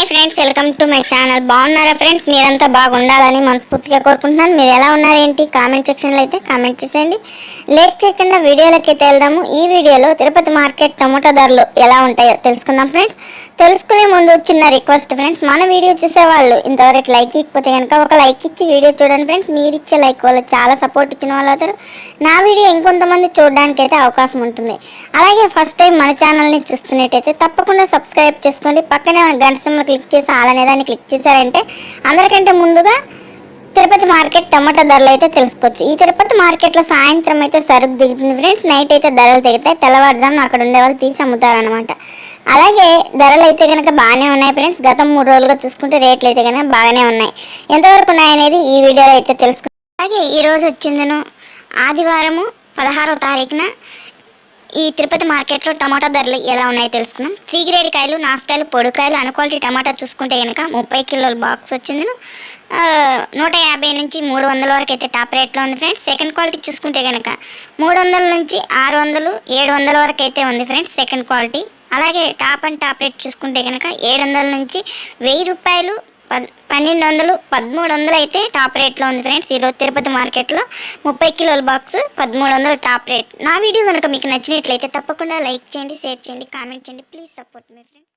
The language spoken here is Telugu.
Hi friends welcome to my channel. బాగున్నారా ఫ్రెండ్స్? మీరంతా బాగుండాలని మనస్ఫూర్తిగా కోరుకుంటున్నాను. మీరు ఎలా ఉన్నారేంటి? కామెంట్ సెక్షన్లో అయితే కామెంట్ చేసేయండి. లేట్ చేయకుండా వీడియోలకి అయితే వెళ్దాము. ఈ వీడియోలో తిరుపతి మార్కెట్ టమోటా ధరలు ఎలా ఉంటాయో తెలుసుకుందాం ఫ్రెండ్స్. తెలుసుకునే ముందు చిన్న రిక్వెస్ట్ ఫ్రెండ్స్. మన వీడియో చూసే వాళ్ళు ఇంతవరకు లైక్ ఇకపోతే కనుక ఒక లైక్ ఇచ్చి వీడియో చూడండి ఫ్రెండ్స్. మీరు ఇచ్చే లైక్ వల్ల చాలా సపోర్ట్ ఇచ్చిన వాళ్ళు అవుతారు. నా వీడియో ఇంకొంతమంది చూడడానికి అయితే అవకాశం ఉంటుంది. అలాగే ఫస్ట్ టైం మన ఛానల్ని చూస్తున్నట్టయితే తప్పకుండా సబ్స్క్రైబ్ చేసుకోండి. పక్కనే గంట క్లిక్ చేసి అలానే దాన్ని క్లిక్ చేశారంటే అందరికంటే ముందుగా తిరుపతి మార్కెట్ టమాటా ధరలు అయితే తెలుసుకోవచ్చు. ఈ తిరుపతి మార్కెట్లో సాయంత్రం అయితే సరుకు దిగుతుంది ఫ్రెండ్స్. నైట్ అయితే ధరలు దిగుతాయి తెల్లవారుజామున అక్కడ ఉండే వాళ్ళు తీసి అమ్ముతారనమాట అలాగే ధరలు అయితే కనుక బాగానే ఉన్నాయి ఫ్రెండ్స్. గతం మూడు రోజులుగా చూసుకుంటే రేట్లు అయితే కనుక బాగానే ఉన్నాయి. ఎంతవరకు ఉన్నాయనేది ఈ వీడియోలో అయితే తెలుసుకుంటాం అలాగే ఈరోజు వచ్చిందను ఆదివారము పదహారవ తారీఖున ఈ తిరుపతి మార్కెట్లో టమాటా ధరలు ఎలా ఉన్నాయో తెలుసుకుందాం. త్రీ గ్రేడ్ కాయలు నాసుకాయలు పొడికాయలు అను క్వాలిటీ టమాటా చూసుకుంటే కనుక ముప్పై కిలోల బాక్స్ వచ్చింది నూట యాభై నుంచి మూడు వందల వరకు అయితే టాప్ రేట్లో ఉంది ఫ్రెండ్స్. సెకండ్ క్వాలిటీ చూసుకుంటే కనుక మూడు వందల నుంచి ఆరు వందలు ఏడు వందల వరకు అయితే ఉంది ఫ్రెండ్స్ సెకండ్ క్వాలిటీ. అలాగే టాప్ అండ్ టాప్ రేట్ చూసుకుంటే కనుక ఏడు వందల నుంచి వెయ్యి రూపాయలు పద్ పన్నెండు వందలు పదమూడు వందలు అయితే టాప్ రేట్లో ఉంది ఫ్రెండ్స్. ఈరోజు తిరుపతి మార్కెట్లో ముప్పై కిలోల బాక్స్ పదమూడు వందలు టాప్ రేట్. నా వీడియో కనుక మీకు నచ్చినట్లయితే తప్పకుండా లైక్ చేయండి షేర్ చేయండి కామెంట్ చేయండి. ప్లీజ్ సపోర్ట్ మీ ఫ్రెండ్స్.